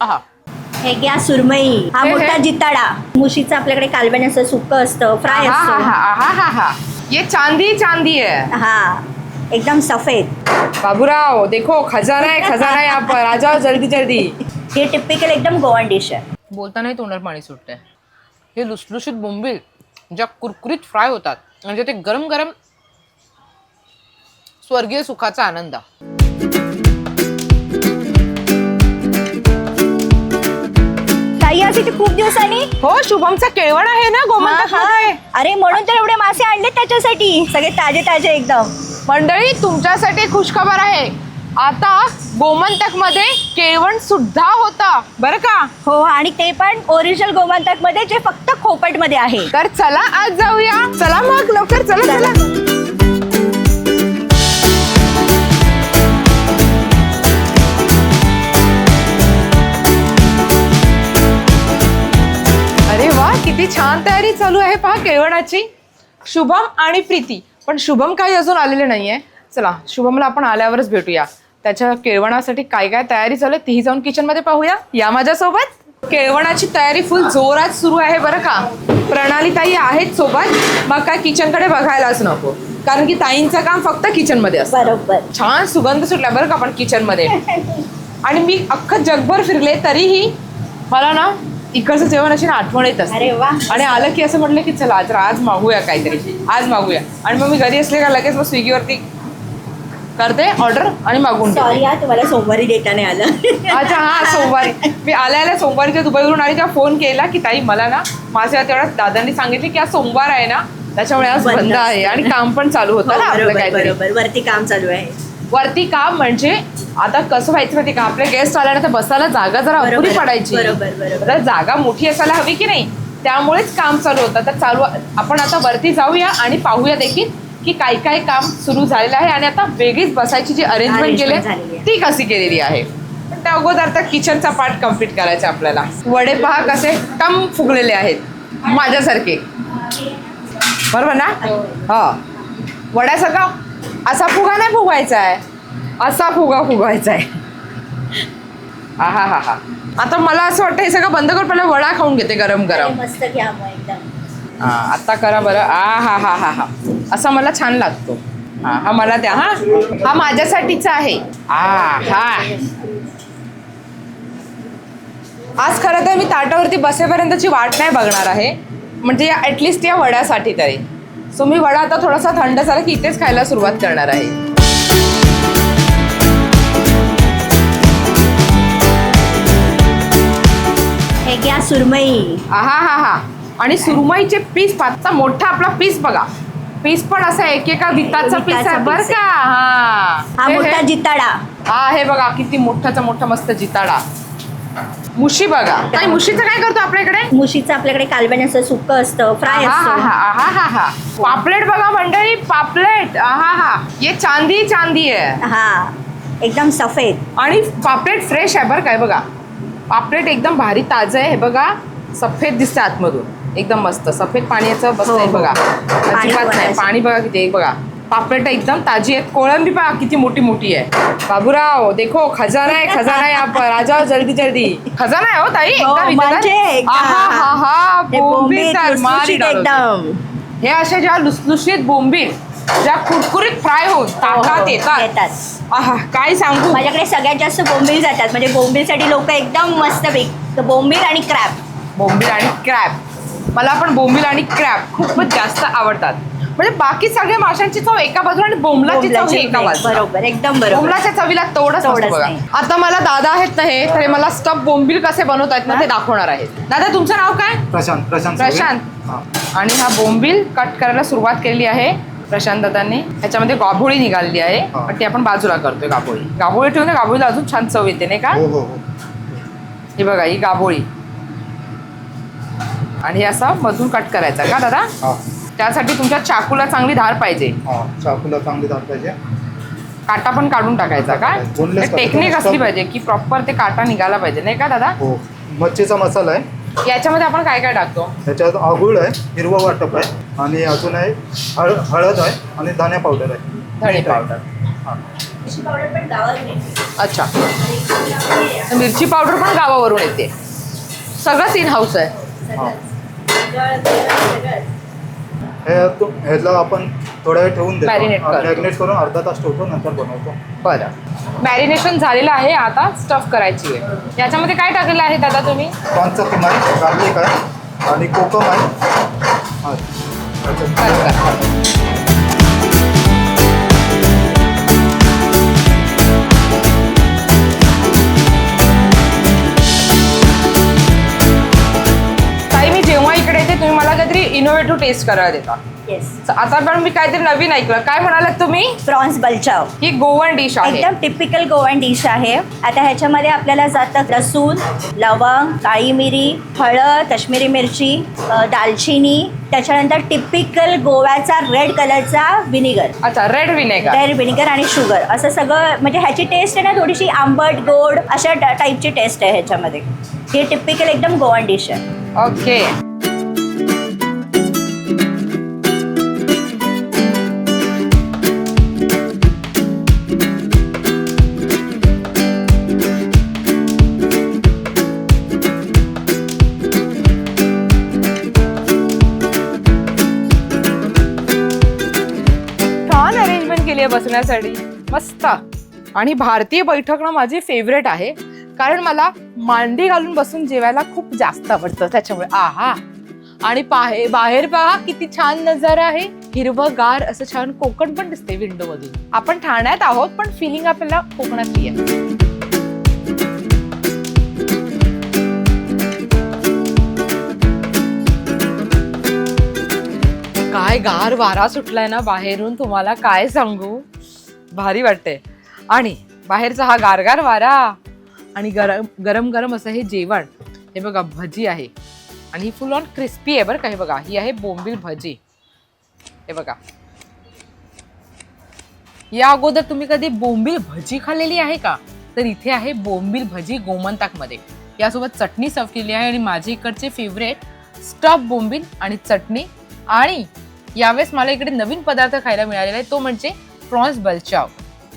आहा. हे घ्या सुरमई. हा हे, मोठा हे. जिताडा. मुशीचं आपल्याकडे कालवण असं सुक्क असतं फ्राय आहा, असतं. आहा, आहा, आहा, आहा. ये चांदी चांदी है हा एकदम सफेद. बाबूराव देखो खजाना है खजाना है यहाँ पर. आ जाओ जल्दी जल्दी. हे टिपिकल एकदम गोवन डिश आहे. बोलतानाही तोंडात पाणी सुटतंय. हे लुसलुशीत बोंबील ज्या कुरकुरीत फ्राय होतात म्हणजे ते गरम गरम स्वर्गीय सुखाचा आनंद ताई असे ते खूप दिवसांनी हो शुभमचा केळवण आहे ना गोमंतकमध्ये? हा. अरे म्हणून तर एवढे मासे आणले त्याच्यासाठी. सगळे ताजे ताजे एकदम. मंडळी तुमच्यासाठी खुशखबर आहे. आता गोमंतकमध्ये केळवण सुद्धा होता. बरं का? हो आणि ते पण ओरिजिनल गोमंतकमध्ये जे फक्त खोपटमध्ये आहे. तर चला आज जाऊया. चला मग लवकर. चला. चला. छान तयारी चालू आहे पहा केळवणाची. शुभम आणि प्रीती. पण शुभम काही अजून आलेले नाहीये. चला शुभमला आपण आल्यावरच भेटूया. त्याच्या केळवणासाठी काय काय तयारी चालू आहे तीही जाऊन किचनमध्ये पाहूया. या माझ्यासोबत. केळवणाची तयारी फुल जोरात सुरू आहे बरं का. प्रणाली ताई आहेत सोबत. मग काय किचनकडे बघायलाच नको. कारण की ताईंचं काम फक्त किचनमध्ये असतं. बरोबर. छान सुगंध सुटला बरं का पण किचनमध्ये. आणि मी अख्खं जगभर फिरले तरीही मला ना इकडचं जेवण अशी ना आठवण येत असते. आणि आलं की असं म्हटलं की चला आज आज मागूया काहीतरी. आज मागूया. आणि मग मी घरी असले का लगेच मग स्विगीवरती करते ऑर्डर आणि मागून हा तुम्हाला सोमवारी देता नाही आलं. अच्छा हा सोमवारी. मी आल्या आल्या सोमवारीच्या दुबईवरून आणि तेव्हा फोन केला की ताई मला ना माझ्या तेवढ्या दादांनी सांगितले की आज सोमवार आहे ना त्याच्यामुळे आज बंद आहे आणि काम पण चालू हो, होतं ना आपलं बरोबर काहीतरी. बरोबर. वरती काम चालू आहे. वरती काम म्हणजे आता कसं व्हायचं माहिती का? आपले गेस्ट आल्यानंतर बसायला जागा जरा अपुरी पडायची. तर जागा मोठी असायला हवी की नाही? त्यामुळेच काम चालू होतं. तर चालू आपण आता वरती जाऊया आणि पाहूया देखील की काय काय काम सुरू झालेलं आहे. आणि आता वेगळीच बसायची जी अरेंजमेंट केली. ती कशी केलेली आहे? पण त्या अगोदर तर किचनचा पार्ट कंप्लीट करायचा आपल्याला. वडे पहा कसे टम फुगलेले आहेत माझ्यासारखे. बरोबर ना? हा. वड्यासारखा असा फुगा नाही फुगवायचा आहे असा फुगा फुगवायचा आहे हा हा हा हा. आता मला असं वाटतं हे सगळं बंद करून पहिला वडा खाऊन घेते गरम गरम. मस्त घ्या मग एकदम. हा आता करा बरं. आ हा हा हा हा. असा मला छान लागतो. हा हा मला द्या हा. हा माझ्यासाठीचा आहे. आ हा. आज खरं तर मी ताटावरती बसेपर्यंतची वाट नाही बघणार आहे. म्हणजे ॲटलिस्ट या वड्यासाठी तरी. सो मी वडा आता थोडासा थंड झाला की इथेच खायला सुरुवात करणार आहे. हे घ्या सुरमई. आहा हा हा. आणि सुरमईचे पीस पाचचा मोठा आपला पीस बघा. पीस पण असा एकेका विताचा पीस आहे बरं का? हा. हा हे- मोठा हे- जिताडा. हा हे बघा किती मोठाचा मोठा मस्त जिताडा. मुशी बघा. काही मुशीचं काय करतो आपल्याकडे? मुशीचं आपल्याकडे कालवण असं सुक्क असतं फ्राय असतं. पापलेट बघा मंडळी पापलेट. आहा हा ये चांदी चांदी आहे. हा एकदम सफेद. आणि पापलेट फ्रेश आहे बरं काय बघा. पापलेट एकदम भारी ताजं आहे हे बघा. सफेद दिसतं आतमधून. एकदम मस्त. सफेद पाण्याचं बसत हो, आहे हो. बघा. पाणी अजिबात नाही. पाणी बघा किती बघा. पापलेट एकदम ताजी आहेत. कोळंबी पहा किती मोठी मोठी आहे. बाबूराव देखो खजाना है खजाना है यहाँ पर. आ जाओ जल्दी जल्दी. खजाना है हो ताई? हो. म्हणजे. आहा, हा, हा, हे बोंबील लुसलुशीत. एकदम. हे अशा ज्या लुसलुशीत बोंबील ज्या कुरकुरीत फ्राय होऊन हो, ताटात हो, येतात. येतात. आहा काय सांगू? माझ्याकडे सगळ्यात जास्त बोंबील जातात. म्हणजे बोंबीलसाठी लोक एकदम मस्त बेक बोंबील आणि क्रॅप बोंबील आणि क्रॅब मला पण बोंबील आणि क्रॅब खूपच जास्त आवडतात. म्हणजे बाकी सगळ्या माशांची चव एका बाजूला आणि बोंबलाची चव ही एका बाजूला. बरोबर एकदम बरोबर. बोंबलाच्या चवीला तेवढंच बघा. नाही. आता मला दादा आहेत ना हे तर हे मला स्टफ बोंबील कसे बनवतात ना ते दाखवणार आहेत. दादा तुमचं नाव काय? प्रशांत प्रशांत सुर्वे. प्रशांत. हा. आणि हा बोंबील कट करायला सुरुवात केलेली आहे प्रशांत दादांनी. ह्याच्यामध्ये गाभोळी निघालेली आहे हा. पण ती आपण बाजूला करतोय गाभोळी. गाभोळी ठेवून गाभोळीला अजून छान चव येते नाही का? हो हो हो. हे बघा ही गाभोळी. आणि हे असं मधून कट करायचा. का दादा? हा. त्यासाठी तुमच्या चाकूला चांगली धार पाहिजे. हा चाकूला चांगली धार पाहिजे. काटा पण काढून टाकायचा का? Boneless काटा. टेक्निक असली पाहिजे की प्रॉपर ते काटा निघाला पाहिजे. नाही का दादा? हो. मच्छीचा मसाला आहे. याच्यामध्ये आपण काय काय टाकतो? त्याच्यात आगुळ आहे हिरवा वाटप आहे आणि अजून आहे हळ हळद आहे आणि धण्या पावडर आहे. धणे पावडर हा. मिरची पावडर पण गावात मिळते अच्छा. आणि मिरची पावडर पण गावावरून येते. सगळंच इन हाऊस आहे. सगळंच. हे तु- ह्याला आपण थोडा वेळ ठेवून Marinate देतो करतो. मॅरिनेट करून अर्धा तास ठेवतो नंतर बनवतो बरं मॅरिनेशन झालेलं आहे आता स्टफ करायची आहे याच्यामध्ये काय टाकलेलं आहे दादा तुम्ही किमा आहे गार्लिक आहे आणि कोकम आहे हा. त्याच्यात- बरं, बरं. इनोव्हेटिव्ह टेस्ट करायला देता येस आता पण मी काहीतरी नवीन ऐकलं. काय म्हणालात तुम्ही? प्रॉन्स बलचाव ही गोवन डिश आहे. एकदम टिपिकल गोवन डिश आहे. आता ह्याच्यामध्ये आपल्याला जातं लसूण लवंग काळी मिरी हळद काश्मीरी मिरची अ, दालचिनी. त्याच्यानंतर टिपिकल गोव्याचा रेड कलरचा विनिगर अच्छा रेड विनेगर रेड विनिगर आणि शुगर असं सगळं म्हणजे ह्याची टेस्ट आहे ना थोडीशी आंबट गोड अशा टाईपची टेस्ट आहे ह्याच्यामध्ये. ही टिपिकल एकदम गोवन डिश आहे. ओके बसण्यासाठी मस्त. आणि भारतीय बैठक ना माझी फेवरेट आहे. कारण मला मांडी घालून बसून जेवायला खूप जास्त आवडतं. त्याच्यामुळे आहा. आणि पाहे बाहेर पहा किती छान नजारा आहे. हिरवगार असं छान कोकण पण दिसते विंडो मधून. आपण ठाण्यात आहोत पण फिलिंग आपल्याला कोकणातली आहे काय गार वारा सुटलाय ना बाहेरून तुम्हाला काय सांगू? भारी वाटते आणि बाहेरचा हा गारगार वारा आणि गरम गरम गरम असं हे जेवण हे बघा भजी आहे. आणि ही फुल ऑन क्रिस्पी आहे बरं का हे बघा ही आहे बोंबील भजी. हे बघा. या अगोदर तुम्ही कधी बोंबील भजी खाल्लेली आहे का? तर इथे आहे बोंबील भजी गोमंताकमध्ये. यासोबत चटणी सर्व केली आहे आणि माझे इकडचे फेवरेट स्टफ बोंबील आणि चटणी आणि यावेळेस मला इकडे नवीन पदार्थ खायला मिळालेला आहे तो म्हणजे प्रॉन्स बलचाव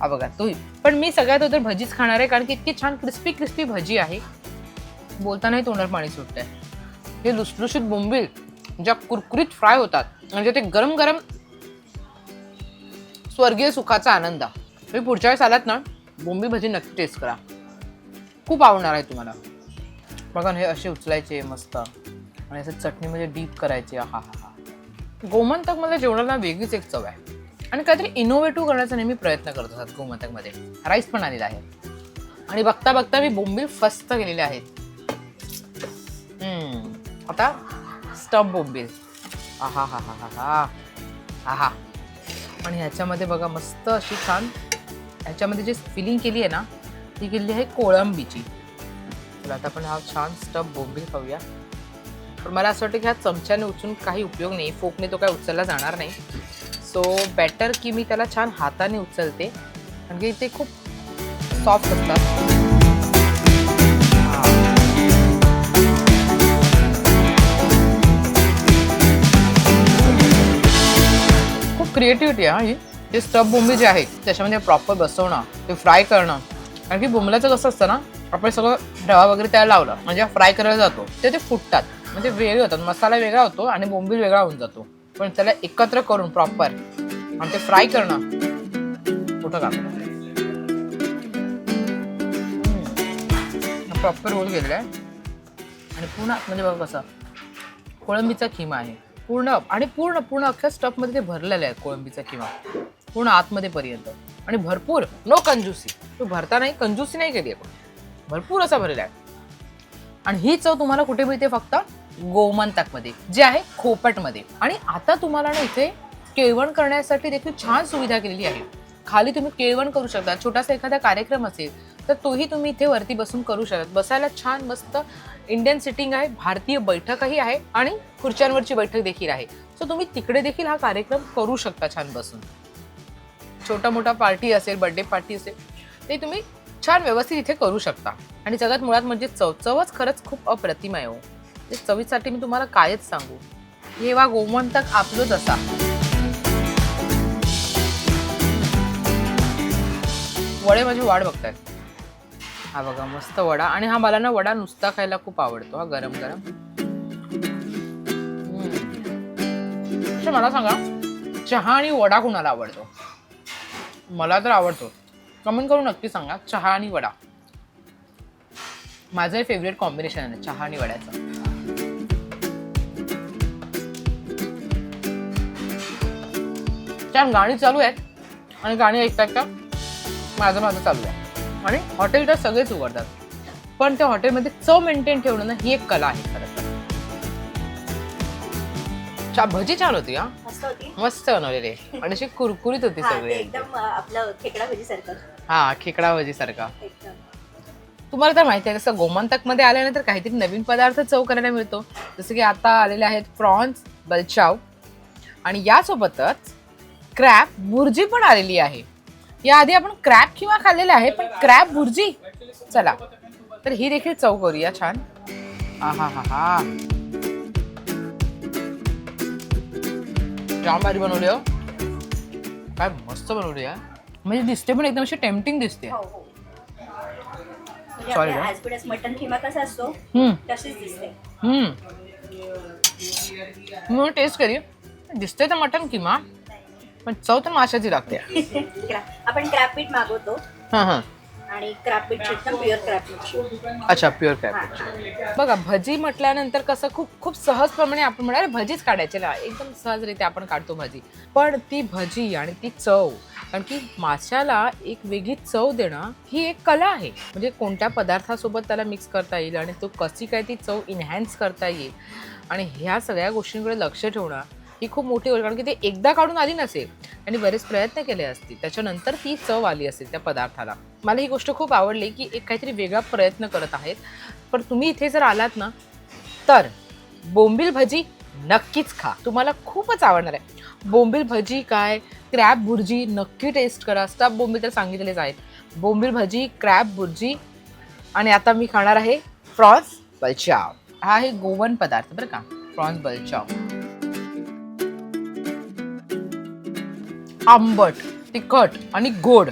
हा बघा तोही पण मी सगळ्यात अगोदर भजीच खाणार आहे कारण की इतकी छान क्रिस्पी क्रिस्पी भजी आहे. बोलतानाही तोंडात पाणी सुटतंय. हे लुसलुशीत बोंबील ज्या कुरकुरीत फ्राय होतात म्हणजे ते गरम गरम स्वर्गीय सुखाचा आनंद. तुम्ही पुढच्या वेळेस आलात ना बोंबी भजी नक्की टेस्ट करा. खूप आवडणार आहे तुम्हाला. बघा हे असे उचलायचे मस्त. आणि असं चटणीमध्ये डीप करायचे हा हा हा गोमंतकमध्ये जेवणाला वेगळीच एक चव आहे. आणि काहीतरी इनोव्हेटिव्ह करण्याचा नेहमी प्रयत्न करत असतात गोमंतकमध्ये राईस पण आलेला आहे. आणि बघता बघता मी बोंबील फस्त केलेले आहेत. आता स्टफ बोंबील. आहा हा हा हा हा. आहा. आणि ह्याच्यामध्ये बघा मस्त अशी छान ह्याच्यामध्ये जी फिलिंग केली आहे ना ती केली आहे कोळंबीची. तर आता आपण हा छान स्टफ बोंबील खाऊया. पण मला असं वाटतं की ह्या चमच्याने उचलून काही उपयोग नाही. फोकने तो काय उचलला जाणार नाही. सो बेटर की मी त्याला छान हाताने उचलते. कारण की ते खूप सॉफ्ट असतात. खूप क्रिएटिव्हिटी आहे ही जे स्टफ बोंबी जे आहे त्याच्यामध्ये प्रॉपर बसवणं ते फ्राय करणं. कारण की बोंबल्याचं कसं असतं ना आपण सगळं रवा वगैरे त्याला लावलं म्हणजे फ्राय करायला जातो ते ते फुटतात. म्हणजे वेगळे होतात. मसाला वेगळा होतो आणि बोंबील वेगळा होऊन जातो. पण त्याला एकत्र करून प्रॉपर आणि ते फ्राय करणं कुठं काम प्रॉपर रोल गेलेलं आहे. आणि पूर्ण म्हणजे बघा कसं कोळंबीचा खिमा आहे. पूर्ण आणि पूर्ण पूर्ण अख्ख्या स्टफमध्ये ते भरलेलं आहे कोळंबीचा खिमा. पूर्ण आतमध्ये पर्यंत. आणि भरपूर नो कंजूसी तो भरता नाही कंजूसी नाही केली आहे भरपूर असा भरलेला आहे. आणि ही चव तुम्हाला कुठे मिळते फक्त? गोमंतकमध्ये जे आहे खोपटमध्ये. आणि आता तुम्हाला ना इथे केळवण करण्यासाठी देखील छान सुविधा केलेली आहे. खाली तुम्ही केळवण करू शकता. छोटासा एखादा कार्यक्रम असेल तर तोही तुम्ही इथे वरती बसून करू शकता. बसायला छान मस्त इंडियन सिटिंग आहे भारतीय बैठकही आहे आणि खुर्च्यांवरची बैठक देखील आहे. सो तुम्ही तिकडे देखील हा कार्यक्रम करू शकता छान बसून. छोटा मोठा पार्टी असेल बर्थडे पार्टी असेल ते तुम्ही छान व्यवस्थित इथे करू शकता. आणि सगळ्यात मुळात म्हणजे चव चवच खरंच खूप अप्रतिम आहे हो. चवीसाठी मी तुम्हाला कायच सांगू. हेवा गोमंतक आपलोच असा. वडे माझी वाट बघतायत. हा बघा मस्त वडा. आणि हा मला ना वडा नुसता खायला खूप आवडतो हा गरम गरम. मला सांगा चहा आणि वडा कुणाला आवडतो? मला तर आवडतो. कमेंट करून नक्की सांगा चहा आणि वडा. माझं फेवरेट कॉम्बिनेशन आहे चहा आणि वड्याचं. छान गाणी चालू आहेत. आणि गाणी ऐकता ऐकता माझं माझं चालू आहे. आणि हॉटेल तर सगळेच उघडतात. पण त्या हॉटेलमध्ये चव मेंटेन ठेवणं ना ही एक कला आहे खरं तर. चा भजी छान होती हा? मस्त होती. मस्त बनवलेली आणि अशी कुरकुरीत होती हा, ते सगळी एकदम अं, आपलं खेकडा भजी सारखं. हा खेकडा भजी सारखा. एकदम. तुम्हाला तर माहिती आहे कसं गोमंतकमध्ये आल्यानंतर काहीतरी नवीन पदार्थ चव करायला मिळतो. जसं की आता आलेले आहेत प्रॉन्स बलचाव आणि यासोबतच क्रॅब बुर्जी पण आलेली आहे. याआधी आपण क्रॅब किंवा खाल्लेले आहे पण क्रॅब बुर्जी चला. तर ही देखील चव करूया छान. हा हा जाम भारी बनवली हो. काय मस्त बनवली आहे म्हणजे दिसते पण एकदम अशी टेम्पटिंग दिसते. हो हो. Sorry, हा. ॲज मटन किमा कसा असतो हम्म. तशीच दिसते. हम्म. म्हणून टेस्ट करी दिसते तर मटन किमा पण चव तर माशाची लागते. क्रा- आपण क्रॅप पीठ मागवतो. हां हां. आणि एकदम प्युअर क्रॅप पीठ अच्छा प्युअर कॅप बघा भजी म्हटल्यानंतर कसं खूप खूप सहजप्रमाणे आपण म्हणाले भजीच काढायचे ना एकदम सहजरित्या आपण काढतो भजी. पण ती भजी आणि ती चव कारण की माशाला एक वेगळी चव देणं ही एक कला आहे. म्हणजे कोणत्या पदार्थासोबत त्याला मिक्स करता येईल आणि तो कशी काय ती चव इन्हॅन्स करता येईल. आणि ह्या सगळ्या गोष्टींकडे लक्ष ठेवणं ही खूप मोठी गोष्ट कारण की ते एकदा काढून आली नसेल आणि बरेच प्रयत्न केले असतील. त्याच्यानंतर ती चव आली असेल त्या पदार्थाला. मला ही गोष्ट खूप आवडली की एक काहीतरी वेगळा प्रयत्न करत आहेत. पण तुम्ही इथे जर आलात ना तर बोंबील भजी नक्कीच खा. तुम्हाला खूपच आवडणार आहे. बोंबील भजी काय? क्रॅब भुर्जी नक्की टेस्ट करा. स्टफ बोंबील तर सांगितलेलेच आहेत. बोंबील भजी क्रॅब भुर्जी आणि आता मी खाणार आहे प्रॉन्स बलचाव. हा आहे गोवन पदार्थ बरं का प्रॉन्स बलचाव. आंबट तिखट आणि गोड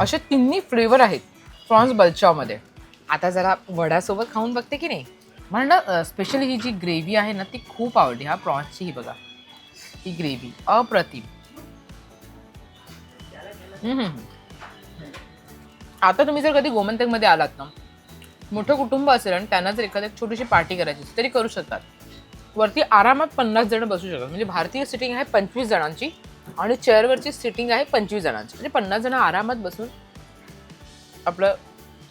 असे तिन्ही फ्लेवर आहेत प्रॉन्स बलचावमध्ये. आता जरा वड्यासोबत खाऊन बघते की नाही? म्हणलं स्पेशली ही जी ग्रेव्ही आहे ना ती खूप आवडली हा प्रॉन्सची ही बघा. ही ग्रेव्ही अप्रतिम. आता तुम्ही जर कधी गोमंतकमध्ये आलात ना मोठं कुटुंब असेल आणि त्यांना जर एखाद्या छोटीशी पार्टी करायची तरी करू शकतात. वरती आरामात पन्नास जण बसू शकतात. म्हणजे भारतीय सिटिंग आहे पंचवीस जणांची. आणि चेअरवरची सिटिंग आहे पंचवीस जणांची. म्हणजे पन्नास जण आरामात बसून आपलं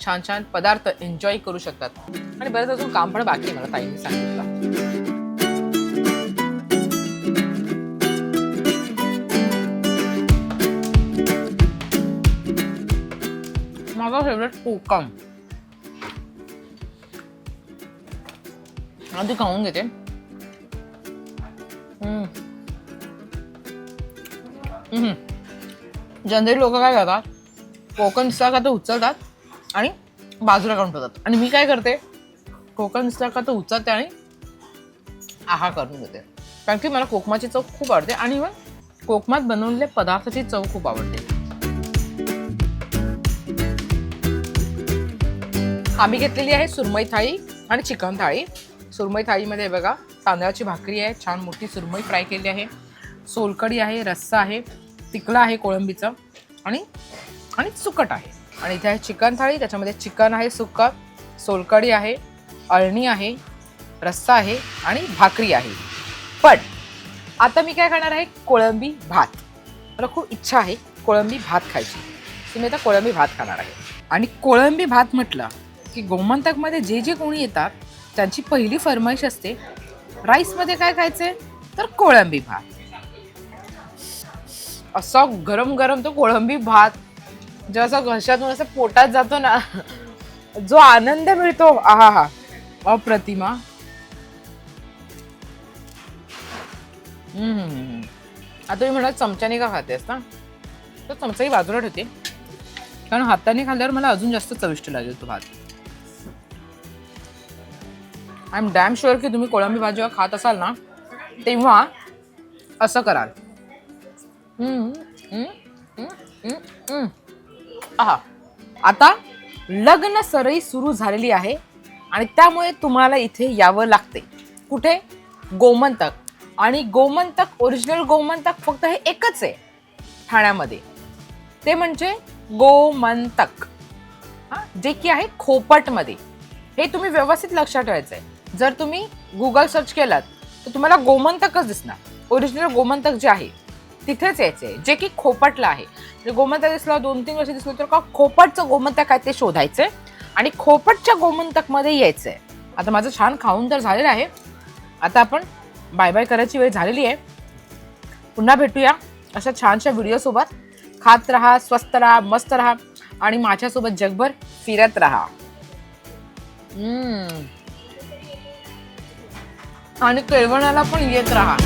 छान छान पदार्थ एन्जॉय करू शकतात. आणि बरंच अजून काम पण बाकी मला ताईंनी सांगितलं. माझा फेवरेट कोकम. आधी खाऊन घेते. हम्म. जनरली लोक काय करतात? कोकण दिसला का तर उचलतात आणि बाजूला काढून ठेवतात. आणि मी काय करते? कोकण दिसला का तर उचलते आणि आहा करून घेते. कारण की मला कोकमाची चव खूप आवडते आणि मग कोकमात बनवलेल्या पदार्थाची चव खूप आवडते. आम्ही घेतलेली आहे सुरमई थाळी आणि चिकन थाळी. सुरमई थाळीमध्ये बघा तांदळाची भाकरी आहे छान मोठी सुरमई फ्राय केली आहे. सोलकडी आहे रस्सा आहे तिकला आहे कोळंबीचं आणि आणि सुकट आहे. आणि इथे आहे चिकन थाळी त्याच्यामध्ये चिकन आहे सुकं सोलकडी आहे अळणी आहे रस्सा आहे आणि भाकरी आहे. पण आता मी काय खाणार आहे? कोळंबी भात. मला खूप इच्छा आहे कोळंबी भात खायची. तर मी आता कोळंबी भात खाणार आहे. आणि कोळंबी भात म्हटलं की गोमंतकमध्ये जे जे कोणी येतात त्यांची पहिली फरमाईश असते राईसमध्ये काय खायचे तर कोळंबी भात. असा गरम गरम तो कोळंबी भात जो असा घशातून असं पोटात जातो ना जो आनंद मिळतो. आहा हा. अप्रतिमा. आता मी म्हणत चमच्याने का खातेस ना तर चमचाही बाजूला ठेवते. कारण हाताने खाल्ल्यावर मला अजून जास्त चविष्ट लागेल तो भात. आय एम डॅम शुअर की तुम्ही कोळंबी भात जेव्हा खात असाल ना तेव्हा असं कराल. आहा. आता लग्न सरई सुरू झालेली आहे आणि त्यामुळे तुम्हाला इथे यावं लागते. कुठे? गोमंतक. आणि गोमंतक ओरिजिनल गोमंतक फक्त हे एकच आहे ठाण्यामध्ये. ते म्हणजे गोमंतक. हां जे की आहे खोपटमध्ये. हे तुम्ही व्यवस्थित लक्षात ठेवायचं आहे जर तुम्ही गुगल सर्च केलात तर तुम्हाला गोमंतकच दिसणार. ओरिजिनल गोमंतक जे आहे तिथेच यायचे. जे की खोपटला आहे. गोमंतक दिसलं दोन तीन वर्ष दिसलं तर का खोपटचं गोमंतक आहे ते शोधायचंय आणि खोपटच्या गोमंतकमध्ये यायचंय आता माझं छान खाऊन तर झालेलं आहे. आता आपण बाय बाय करायची वेळ झालेली आहे. पुन्हा भेटूया अशा छानशा व्हिडिओसोबत खात राहा स्वस्त राहा मस्त राहा आणि माझ्यासोबत जगभर फिरत राहा. आणि केळवणाला पण येत राहा.